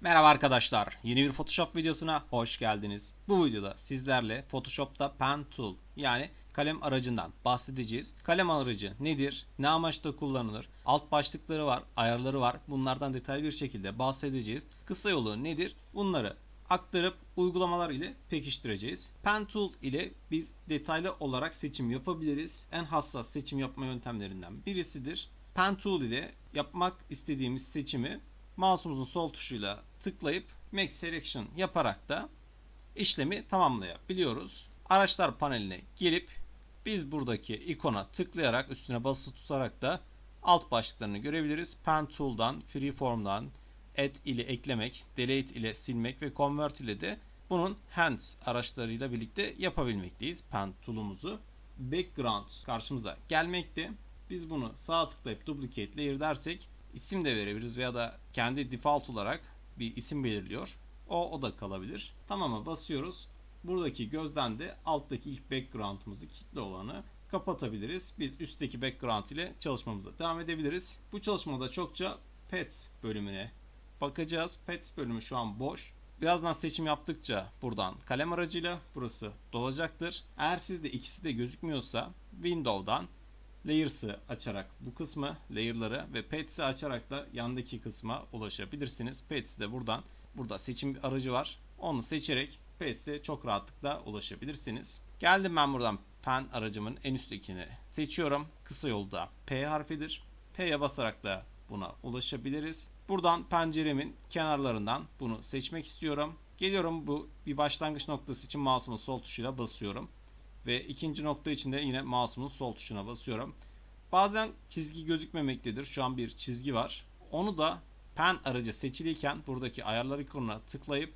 Merhaba arkadaşlar. Yeni bir Photoshop videosuna hoş geldiniz. Bu videoda sizlerle Photoshop'ta Pen Tool yani kalem aracından bahsedeceğiz. Kalem aracı nedir? Ne amaçla kullanılır? Alt başlıkları var, ayarları var. Bunlardan detaylı bir şekilde bahsedeceğiz. Kısa yolu nedir? Bunları aktarıp uygulamalar ile pekiştireceğiz. Pen Tool ile biz detaylı olarak seçim yapabiliriz. En hassas seçim yapma yöntemlerinden birisidir. Pen Tool ile yapmak istediğimiz seçimi mouse'umuzun sol tuşuyla tıklayıp Make Selection yaparak da işlemi tamamlayabiliyoruz. Araçlar paneline gelip biz buradaki ikona tıklayarak üstüne basılı tutarak da alt başlıklarını görebiliriz. Pen Tool'dan, Freeform'dan, Add ile eklemek, Delete ile silmek ve Convert ile de bunun Hands araçlarıyla birlikte yapabilmekteyiz Pen Tool'umuzu. Background karşımıza gelmekte. Biz bunu sağ tıklayıp Duplicate Layer dersek isim de verebiliriz veya da kendi default olarak bir isim belirliyor. O, o da kalabilir. Tamam'a basıyoruz. Buradaki gözden de alttaki ilk background'ımızı kilitli olanı kapatabiliriz. Biz üstteki background ile çalışmamıza devam edebiliriz. Bu çalışmada çokça Pets bölümüne bakacağız. Pets bölümü şu an boş. Birazdan seçim yaptıkça buradan kalem aracıyla burası dolacaktır. Eğer sizde ikisi de gözükmüyorsa Window'dan Layers'ı açarak bu kısmı, layer'ları ve Pets'i açarak da yandaki kısma ulaşabilirsiniz. Pets'i de buradan, burada seçim bir aracı var. Onu seçerek Pets'e çok rahatlıkla ulaşabilirsiniz. Geldim ben buradan pen aracımın en üsttekini seçiyorum. Kısa yolda P harfidir. P'ye basarak da buna ulaşabiliriz. Buradan penceremin kenarlarından bunu seçmek istiyorum. Geliyorum bu bir başlangıç noktası için mouse'umun sol tuşuyla basıyorum. Ve ikinci nokta için de yine mouse'umun sol tuşuna basıyorum. Bazen çizgi gözükmemektedir. Şu an bir çizgi var. Onu da pen aracı seçiliyken buradaki ayarlar ikonuna tıklayıp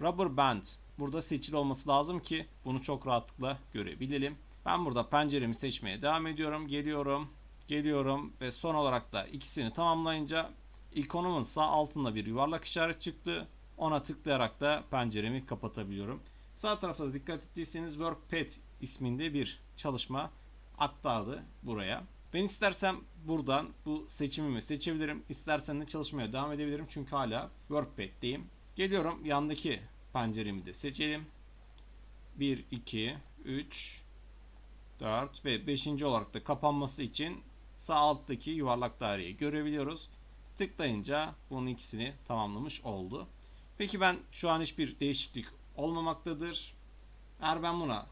rubber band burada seçili olması lazım ki bunu çok rahatlıkla görebilelim. Ben burada penceremi seçmeye devam ediyorum. Geliyorum, geliyorum ve son olarak da ikisini tamamlayınca ikonumun sağ altında bir yuvarlak işaret çıktı. Ona tıklayarak da penceremi kapatabiliyorum. Sağ tarafta da dikkat ettiyseniz WorkPad isminde bir çalışma aktardı buraya. Ben istersem buradan bu seçimimi seçebilirim. İstersen de çalışmaya devam edebilirim. Çünkü hala WorkPad'deyim. Geliyorum yandaki penceremi de seçelim. 1, 2, 3, 4 ve 5. olarak da kapanması için sağ alttaki yuvarlak daireyi görebiliyoruz. Tıklayınca bunun ikisini tamamlamış oldu. Peki ben şu an hiçbir değişiklik olmamaktadır. Eğer ben buna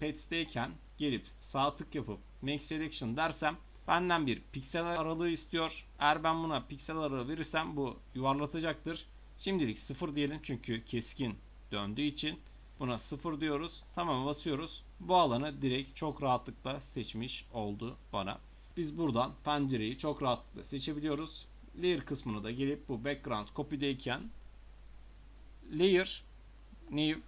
Pets'teyken gelip sağ tık yapıp Make Selection dersem benden bir piksel aralığı istiyor. Eğer ben buna piksel aralığı verirsem bu yuvarlatacaktır. Şimdilik 0 diyelim çünkü keskin döndüğü için buna 0 diyoruz. Tamam basıyoruz. Bu alanı direkt çok rahatlıkla seçmiş oldu bana. Biz buradan pencereyi çok rahatlıkla seçebiliyoruz. Layer kısmını da gelip bu background copy'deyken layer new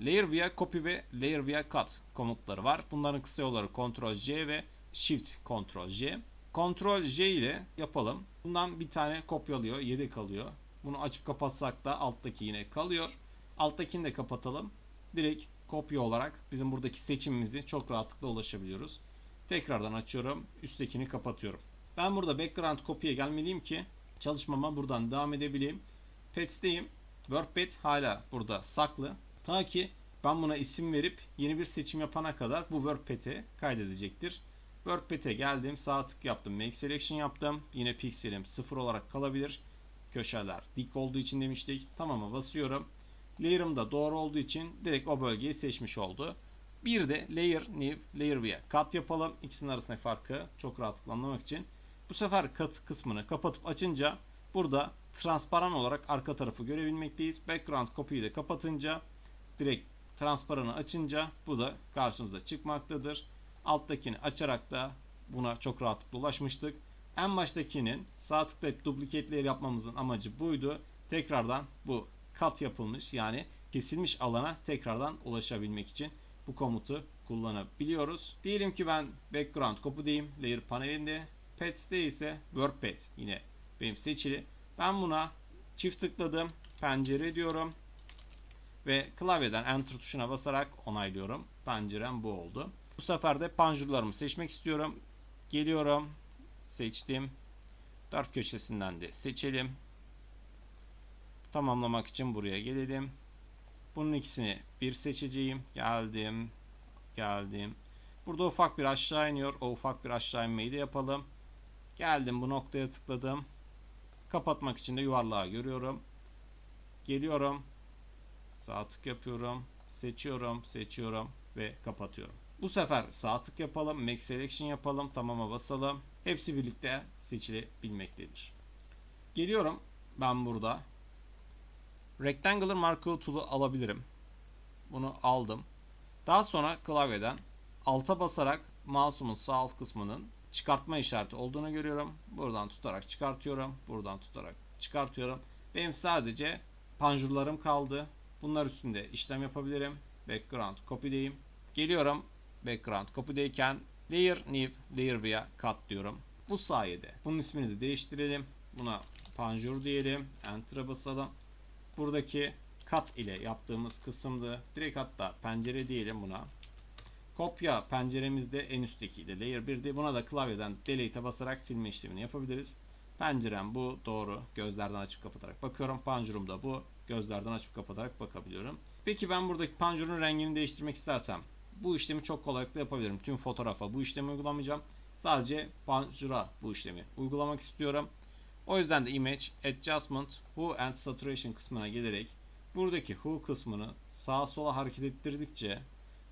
layer via copy ve layer via cut komutları var. Bunların kısa yolları Ctrl J ve Shift Ctrl J. Ctrl J ile yapalım. Bundan bir tane kopyalıyor, yedek kalıyor. Bunu açıp kapatsak da alttaki yine kalıyor. Alttakini de kapatalım. Direkt kopya olarak bizim buradaki seçimimizi çok rahatlıkla ulaşabiliyoruz. Tekrardan açıyorum. Üsttekini kapatıyorum. Ben burada background copy'ye gelmeliyim ki çalışmama buradan devam edebileyim. Pets'teyim. WordPad hala burada saklı. Ta ki ben buna isim verip yeni bir seçim yapana kadar bu WordPad'e kaydedecektir. WordPad'e geldim. Sağ tık yaptım. Make Selection yaptım. Yine pikselim 0 olarak kalabilir. Köşeler dik olduğu için demiştik. Tamam'a basıyorum. Layer'ım da doğru olduğu için direkt o bölgeyi seçmiş oldu. Bir de Layer New, Layer via Cut yapalım. İkisinin arasındaki farkı çok rahatlıkla anlamak için. Bu sefer Cut kısmını kapatıp açınca burada transparan olarak arka tarafı görebilmekteyiz. Background Copy'yi de kapatınca direkt transparanı açınca bu da karşımıza çıkmaktadır. Alttakini açarak da buna çok rahatlıkla ulaşmıştık. En baştakinin sağ tıklayıp duplicate yapmamızın amacı buydu. Tekrardan bu kat yapılmış yani kesilmiş alana tekrardan ulaşabilmek için bu komutu kullanabiliyoruz. Diyelim ki ben background copy'deyim layer panelinde. Pets'te ise WordPad yine benim seçili. Ben buna çift tıkladım. Pencere diyorum. Ve klavyeden Enter tuşuna basarak onaylıyorum. Pencerem bu oldu. Bu sefer de panjurlarımı seçmek istiyorum. Geliyorum. Seçtim. Dört köşesinden de seçelim. tamamlamak için buraya gelelim. Bunun ikisini bir seçeceğim. Geldim. Geldim. Burada ufak bir aşağı iniyor. O ufak bir aşağı inmeyi de yapalım. Geldim bu noktaya tıkladım. Kapatmak için de yuvarlağı görüyorum. Geliyorum. Sağ tık yapıyorum. Seçiyorum, seçiyorum ve kapatıyorum. Bu sefer sağ tık yapalım, Make Selection yapalım, tamama basalım. Hepsi birlikte seçilebilmektedir. Geliyorum ben burada. Rectangular Marker Tool'u alabilirim. Bunu aldım. Daha sonra klavyeden alta basarak mouse'umun sağ alt kısmının çıkartma işareti olduğunu görüyorum. Buradan tutarak çıkartıyorum. Buradan tutarak çıkartıyorum. Benim sadece panjurlarım kaldı. Bunlar üstünde işlem yapabilirim. Background copy'deyim. Geliyorum. Background copy'deyken layer new layer via cut diyorum. Bu sayede bunun ismini de değiştirelim. Buna panjur diyelim. Enter'a basalım. Buradaki cut ile yaptığımız kısımdı. Direkt hatta pencere diyelim buna. Kopya penceremizde en üsttekiydi. Layer 1'di. Buna da klavyeden delete'e basarak silme işlemini yapabiliriz. Pencerem bu. Doğru. Gözlerden açıp kapatarak bakıyorum. Panjurum da bu. Gözlerden açıp kapatarak bakabiliyorum. Peki ben buradaki panjurun rengini değiştirmek istersem bu işlemi çok kolaylıkla yapabilirim. Tüm fotoğrafa bu işlemi uygulamayacağım. Sadece panjura bu işlemi uygulamak istiyorum. O yüzden de Image, Adjustment, Hue and Saturation kısmına gelerek buradaki Hue kısmını sağa sola hareket ettirdikçe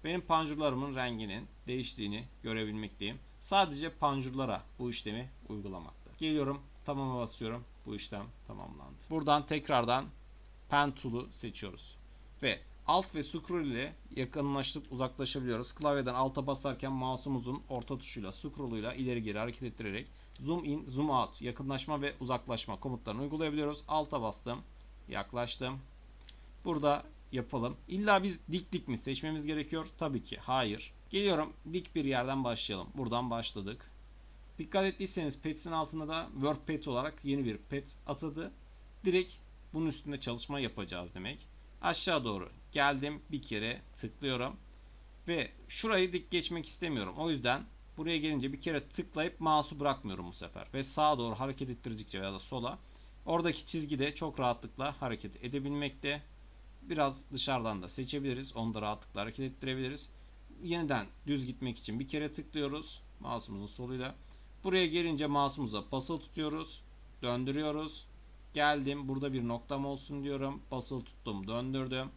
benim panjurlarımın renginin değiştiğini görebilmekteyim. Sadece panjurlara bu işlemi uygulamakta. Geliyorum, tamama basıyorum. Bu işlem tamamlandı. Buradan tekrardan Pen Tool'u seçiyoruz. Ve Alt ve Scroll ile yakınlaştıp uzaklaşabiliyoruz. Klavyeden alta basarken mouse'umuzun orta tuşuyla scroll'uyla ileri geri hareket ettirerek zoom in, zoom out, yakınlaşma ve uzaklaşma komutlarını uygulayabiliyoruz. Alta bastım, yaklaştım. Burada yapalım. İlla biz dik dik mi seçmemiz gerekiyor? Tabii ki hayır. Geliyorum dik bir yerden başlayalım. Buradan başladık. Dikkat ettiyseniz Pets'in altında da Word Pet olarak yeni bir Pet atadı. Direkt bunun üstünde çalışma yapacağız demek. Aşağı doğru geldim. Bir kere tıklıyorum. Ve şurayı dik geçmek istemiyorum. O yüzden buraya gelince bir kere tıklayıp mouse'u bırakmıyorum bu sefer. Ve sağa doğru hareket ettirdikçe ya da sola oradaki çizgi de çok rahatlıkla hareket edebilmekte. Biraz dışarıdan da seçebiliriz. Onu da rahatlıkla hareket ettirebiliriz. Yeniden düz gitmek için bir kere tıklıyoruz. Mouse'umuzun soluyla. Buraya gelince mouse'umuza basılı tutuyoruz. Döndürüyoruz. Geldim. Burada bir noktam olsun diyorum. Basılı tuttum. Döndürdüm.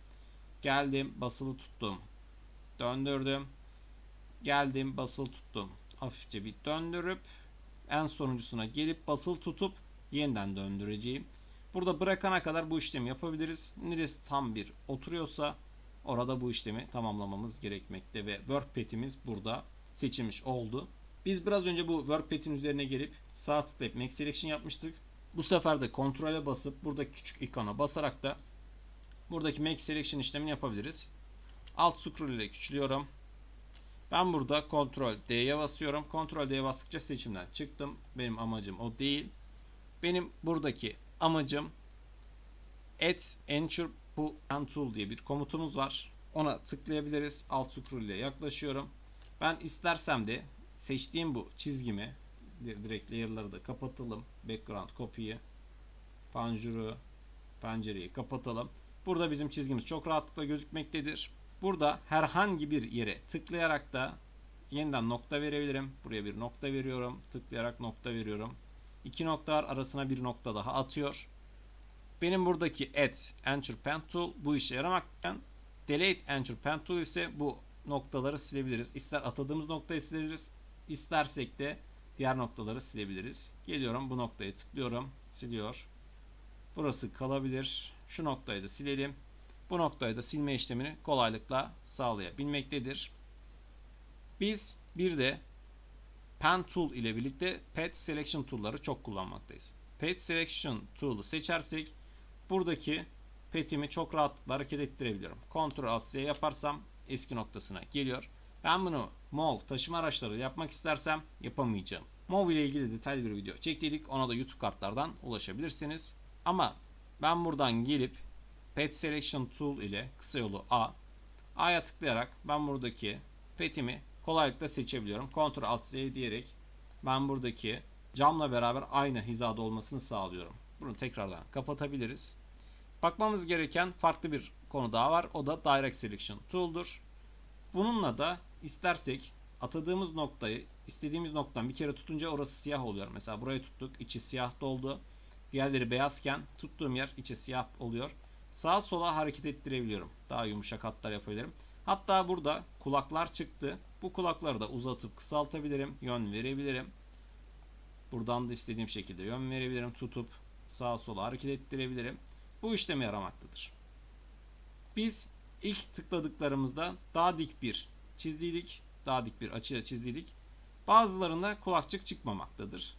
Geldim. Basılı tuttum. Döndürdüm. Geldim. Basılı tuttum. Hafifçe bir döndürüp en sonuncusuna gelip basılı tutup yeniden döndüreceğim. Burada bırakana kadar bu işlemi yapabiliriz. Neresi tam bir oturuyorsa orada bu işlemi tamamlamamız gerekmekte ve WordPad'imiz burada seçilmiş oldu. Biz biraz önce bu WordPad'in üzerine gelip sağ tıklayıp Make Selection yapmıştık. Bu sefer de kontrole basıp burada küçük ikona basarak da buradaki Make Selection işlemini yapabiliriz. Alt scroll ile küçülüyorum. Ben burada Ctrl D'ye basıyorum. Ctrl D'ye bastıkça seçimden çıktım. Benim amacım o değil. Benim buradaki amacım add ensure bu tool diye bir komutumuz var. Ona tıklayabiliriz. Alt scroll ile yaklaşıyorum. Ben istersem de seçtiğim bu çizgimi direkt layer'ları da kapatalım. Background copy'yi panjuru pencereyi kapatalım. Burada bizim çizgimiz çok rahatlıkla gözükmektedir. Burada herhangi bir yere tıklayarak da yeniden nokta verebilirim. Buraya bir nokta veriyorum. Tıklayarak nokta veriyorum. İki noktalar arasına bir nokta daha atıyor. Benim buradaki add enter pen tool bu işe yaramakken delete enter pen tool ise bu noktaları silebiliriz. İster atadığımız noktayı sileriz. İstersek de diğer noktaları silebiliriz. Geliyorum bu noktaya tıklıyorum. Siliyor. Burası kalabilir. Şu noktayı da silelim. Bu noktayı da silme işlemini kolaylıkla sağlayabilmektedir. Biz bir de Pen Tool ile birlikte Pet Selection Tool'ları çok kullanmaktayız. Pet Selection Tool'u seçersek buradaki petimi çok rahatlıkla hareket ettirebiliyorum. Ctrl Alt Z yaparsam eski noktasına geliyor. Ben bunu Move taşıma araçları yapmak istersem yapamayacağım. Move ile ilgili detaylı bir video çektiydik. Ona da YouTube kartlardan ulaşabilirsiniz. Ama ben buradan gelip Pet Selection Tool ile kısa yolu A. A'ya tıklayarak ben buradaki petimi kolaylıkla seçebiliyorum. Ctrl Alt Z diyerek ben buradaki camla beraber aynı hizada olmasını sağlıyorum. Bunu tekrardan kapatabiliriz. Bakmamız gereken farklı bir konu daha var. O da Direct Selection Tool'dur. Bununla da istersek atadığımız noktayı istediğimiz noktadan bir kere tutunca orası siyah oluyor. Mesela burayı tuttuk. içi siyah doldu. Diğerleri beyazken tuttuğum yer içi siyah oluyor. Sağa sola hareket ettirebiliyorum. Daha yumuşak hatlar yapabilirim. Hatta burada kulaklar çıktı. Bu kulakları da uzatıp kısaltabilirim. Yön verebilirim. Buradan da istediğim şekilde yön verebilirim. Tutup sağa sola hareket ettirebilirim. Bu işleme yaramaktadır. Biz ilk tıkladıklarımızda daha dik bir çizdiydik. Daha dik bir açıyla çizdiydik. Bazılarında kulakçık çıkmamaktadır.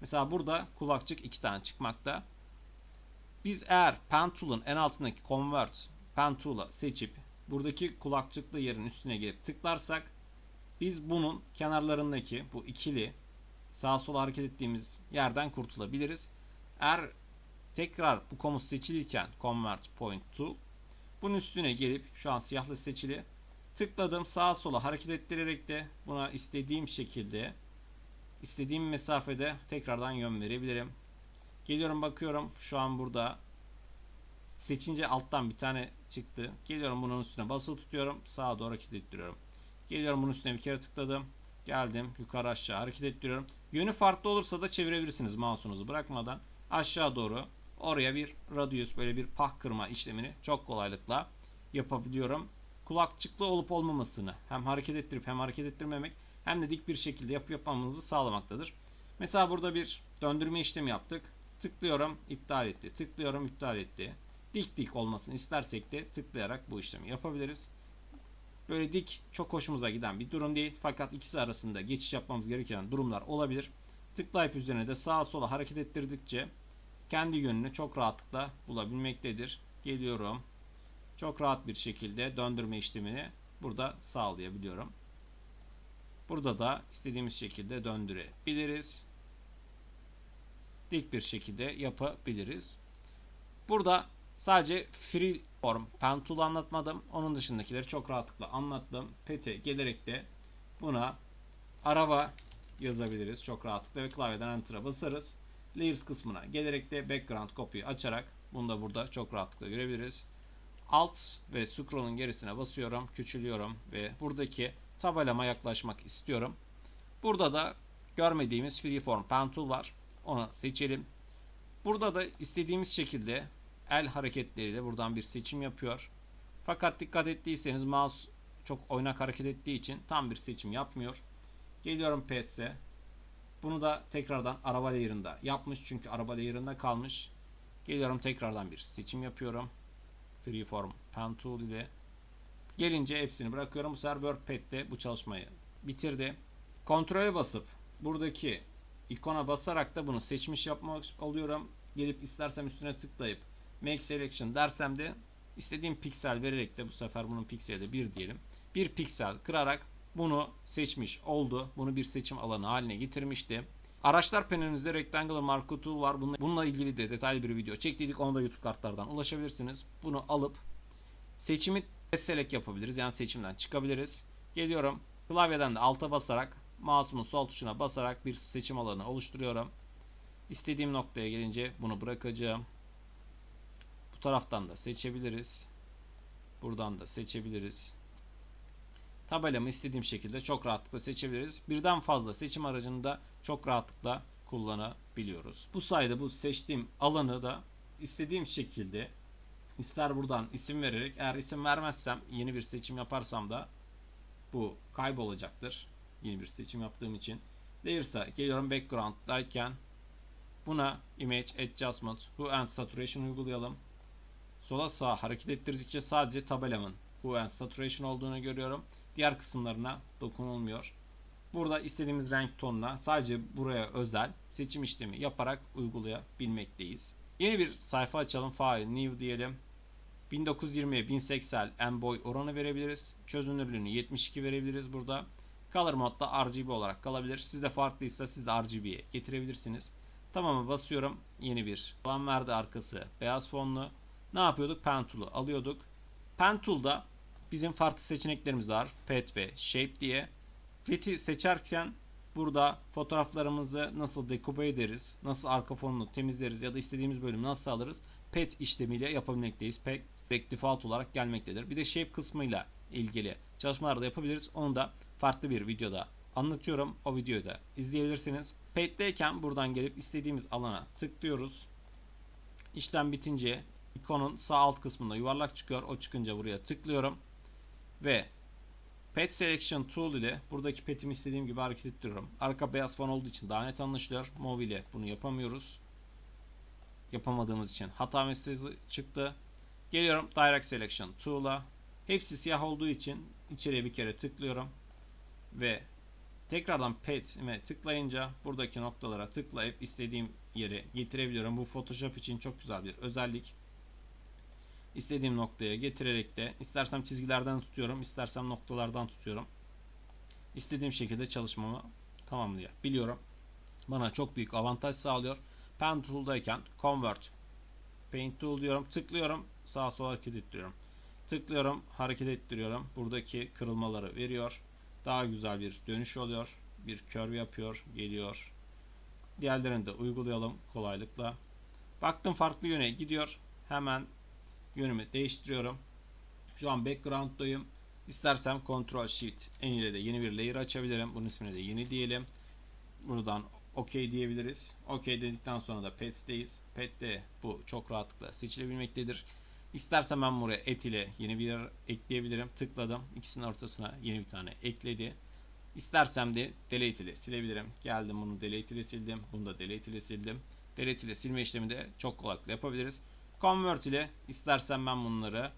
Mesela burada kulakçık iki tane çıkmakta. Biz eğer pen tool'un en altındaki convert pen tool'a seçip buradaki kulakçıklı yerin üstüne gelip tıklarsak biz bunun kenarlarındaki bu ikili sağa sola hareket ettiğimiz yerden kurtulabiliriz. Eğer tekrar bu komut seçilirken convert point to bunun üstüne gelip şu an siyahlı seçili tıkladım sağa sola hareket ettirerek de buna istediğim şekilde istediğim mesafede tekrardan yön verebilirim. Geliyorum bakıyorum şu an burada seçince alttan bir tane çıktı. Geliyorum bunun üstüne basılı tutuyorum. Sağa doğru hareket ettiriyorum. Geliyorum bunun üstüne bir kere tıkladım. Geldim yukarı aşağı hareket ettiriyorum. Yönü farklı olursa da çevirebilirsiniz mouse'unuzu bırakmadan. Aşağı doğru oraya bir radius böyle bir pah kırma işlemini çok kolaylıkla yapabiliyorum. Kulakçıklı olup olmamasını hem hareket ettirip hem hareket ettirmemek hem de dik bir şekilde yapı yapmamızı sağlamaktadır. Mesela burada bir döndürme işlemi yaptık. Tıklıyorum iptal etti. Tıklıyorum iptal etti. Dik dik olmasını istersek de tıklayarak bu işlemi yapabiliriz. Böyle dik çok hoşumuza giden bir durum değil. Fakat ikisi arasında geçiş yapmamız gereken durumlar olabilir. Tıklayıp üzerine de sağa sola hareket ettirdikçe kendi yönünü çok rahatlıkla bulabilmektedir. Geliyorum. Çok rahat bir şekilde döndürme işlemini burada sağlayabiliyorum. Burada da istediğimiz şekilde döndürebiliriz. Dik bir şekilde yapabiliriz. Burada sadece freeform pen tool anlatmadım. Onun dışındakileri çok rahatlıkla anlattım. Pet'e gelerek de buna araba yazabiliriz çok rahatlıkla ve klavyeden enter'a basarız. Layers kısmına gelerek de background copy'yi açarak bunu da burada çok rahatlıkla görebiliriz. Alt ve scroll'un gerisine basıyorum, küçülüyorum ve buradaki tabelama yaklaşmak istiyorum. Burada da görmediğimiz freeform pen tool var. Onu seçelim. Burada da istediğimiz şekilde el hareketleriyle buradan bir seçim yapıyor. Fakat dikkat ettiyseniz mouse çok oynak hareket ettiği için tam bir seçim yapmıyor. Geliyorum Pets'e. Bunu da tekrardan araba layer'ında yapmış. Çünkü araba layer'ında kalmış. Geliyorum tekrardan bir seçim yapıyorum. Freeform Pen Tool ile. Gelince hepsini bırakıyorum. Bu sefer WordPad'de bu çalışmayı bitirdi. Kontrole basıp buradaki ikona basarak da bunu seçmiş yapmak oluyorum. Gelip istersem üstüne tıklayıp Make Selection dersem de istediğim piksel vererek de bu sefer bunun pikseli de 1 diyelim. Bir piksel kırarak bunu seçmiş oldu. Bunu bir seçim alanı haline getirmişti. Araçlar panelimizde Rectangular Mark Tool var. Bununla, bununla ilgili de detaylı bir video çektiydik. Onu da YouTube kartlardan ulaşabilirsiniz. Bunu alıp seçimi select yapabiliriz. Yani seçimden çıkabiliriz. Geliyorum. Klavyeden de alta basarak mouse'umun sol tuşuna basarak bir seçim alanı oluşturuyorum. İstediğim noktaya gelince bunu bırakacağım. Bu taraftan da seçebiliriz. Buradan da seçebiliriz. Tabelamı istediğim şekilde çok rahatlıkla seçebiliriz. Birden fazla seçim aracını da çok rahatlıkla kullanabiliyoruz. Bu sayede bu seçtiğim alanı da istediğim şekilde ister buradan isim vererek eğer isim vermezsem yeni bir seçim yaparsam da bu kaybolacaktır. Yeni bir seçim yaptığım için. Layers'a geliyorum background'dayken buna image adjustment hue and saturation uygulayalım. Sola sağa hareket ettirdikçe sadece tabelamın hue and saturation olduğunu görüyorum. Diğer kısımlarına dokunulmuyor. Burada istediğimiz renk tonuna sadece buraya özel seçim işlemi yaparak uygulayabilmekteyiz. Yeni bir sayfa açalım. File new diyelim. 1920'ye 1080 en boy oranı verebiliriz. Çözünürlüğünü 72 verebiliriz burada. Color modda RGB olarak kalabilir. Sizde farklıysa siz de RGB'ye getirebilirsiniz. Tamam'a basıyorum. Yeni bir alan verdi arkası beyaz fonlu. Ne yapıyorduk? Pen Tool'u alıyorduk. Pen Tool'da bizim farklı seçeneklerimiz var. Pet ve Shape diye. Pet'i seçerken burada fotoğraflarımızı nasıl dekoupe ederiz, nasıl arka fonunu temizleriz ya da istediğimiz bölümü nasıl alırız. pet işlemiyle yapabilmekteyiz. Pet direkt default olarak gelmektedir. Bir de shape kısmıyla ilgili çalışmalar da yapabiliriz. Onu da farklı bir videoda anlatıyorum. O videoyu da izleyebilirsiniz. Pet'teyken buradan gelip istediğimiz alana tıklıyoruz. İşlem bitince ikonun sağ alt kısmında yuvarlak çıkıyor. O çıkınca buraya tıklıyorum. Ve Pet Selection Tool ile buradaki petimi istediğim gibi hareket ettiriyorum. Arka beyaz fon olduğu için daha net anlaşılıyor. Move ile bunu yapamıyoruz. Yapamadığımız için hata mesajı çıktı. Geliyorum Direct Selection Tool'a. Hepsi siyah olduğu için içeriye bir kere tıklıyorum. Ve tekrardan petime tıklayınca buradaki noktalara tıklayıp istediğim yere getirebiliyorum. Bu Photoshop için çok güzel bir özellik. İstediğim noktaya getirerek de istersem çizgilerden tutuyorum, istersem noktalardan tutuyorum. İstediğim şekilde çalışmamı tamamlayabiliyorum. Bana çok büyük avantaj sağlıyor. Pen Tool'dayken Convert Paint Tool diyorum. Tıklıyorum. Sağa sola hareket ettiriyorum. Tıklıyorum. Hareket ettiriyorum. Buradaki kırılmaları veriyor. Daha güzel bir dönüş oluyor. Bir curve yapıyor. Geliyor. Diğerlerini de uygulayalım kolaylıkla. Baktım farklı yöne gidiyor. Hemen yönümü değiştiriyorum. Şu an background'dayım. İstersem Ctrl Shift N ile de yeni bir layer açabilirim. Bunun ismini de yeni diyelim. Buradan OK diyebiliriz. OK dedikten sonra da Pets'teyiz. Pet'te bu çok rahatlıkla seçilebilmektedir. İstersem ben buraya et ile yeni bir yer ekleyebilirim. Tıkladım. İkisinin ortasına yeni bir tane ekledi. İstersem de delete ile silebilirim. Geldim bunu delete ile sildim. Bunu da delete ile sildim. Delete ile silme işlemi de çok kolaylıkla yapabiliriz. Convert ile istersen ben bunları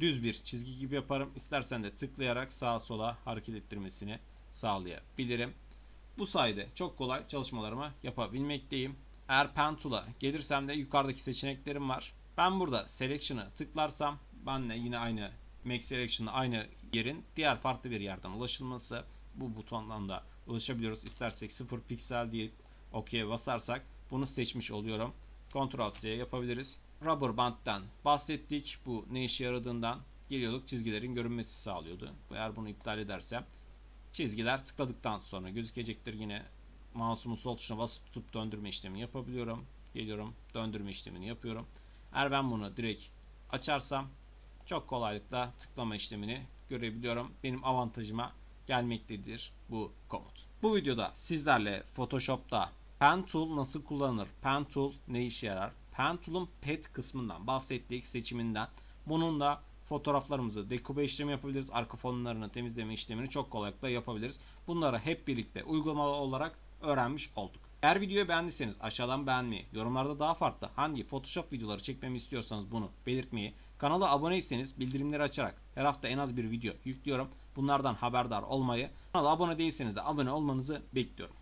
düz bir çizgi gibi yaparım. İstersen de tıklayarak sağa sola hareket ettirmesini sağlayabilirim. Bu sayede çok kolay çalışmalarımı yapabilmekteyim. Eğer Pen Tool'a gelirsem de yukarıdaki seçeneklerim var. Ben burada Selection'ı tıklarsam benle yine aynı Make Selection'la aynı yerin diğer farklı bir yerden ulaşılması bu butondan da ulaşabiliyoruz. İstersek 0 piksel deyip OK'ye basarsak bunu seçmiş oluyorum. Ctrl C yapabiliriz. Rubber Band'den bahsettik. Bu ne işe yaradığından geliyorduk çizgilerin görünmesi sağlıyordu. Eğer bunu iptal edersem çizgiler tıkladıktan sonra gözükecektir. Yine mouse'umun sol tuşuna basıp tutup döndürme işlemini yapabiliyorum. Geliyorum döndürme işlemini yapıyorum. Eğer ben bunu direkt açarsam çok kolaylıkla tıklama işlemini görebiliyorum. Benim avantajıma gelmektedir bu komut. Bu videoda sizlerle Photoshop'ta Pen Tool nasıl kullanılır? Pen Tool ne işe yarar? Pen Tool'un pet kısmından bahsettik seçiminden. Bunun da fotoğraflarımızı dekube işlemi yapabiliriz. Arka fonlarını temizleme işlemini çok kolaylıkla yapabiliriz. Bunları hep birlikte uygulamalı olarak öğrenmiş olduk. Eğer videoyu beğendiyseniz aşağıdan beğenmeyi, yorumlarda daha farklı hangi Photoshop videoları çekmemi istiyorsanız bunu belirtmeyi, kanala aboneyseniz bildirimleri açarak her hafta en az bir video yüklüyorum. Bunlardan haberdar olmayı, kanala abone değilseniz de abone olmanızı bekliyorum.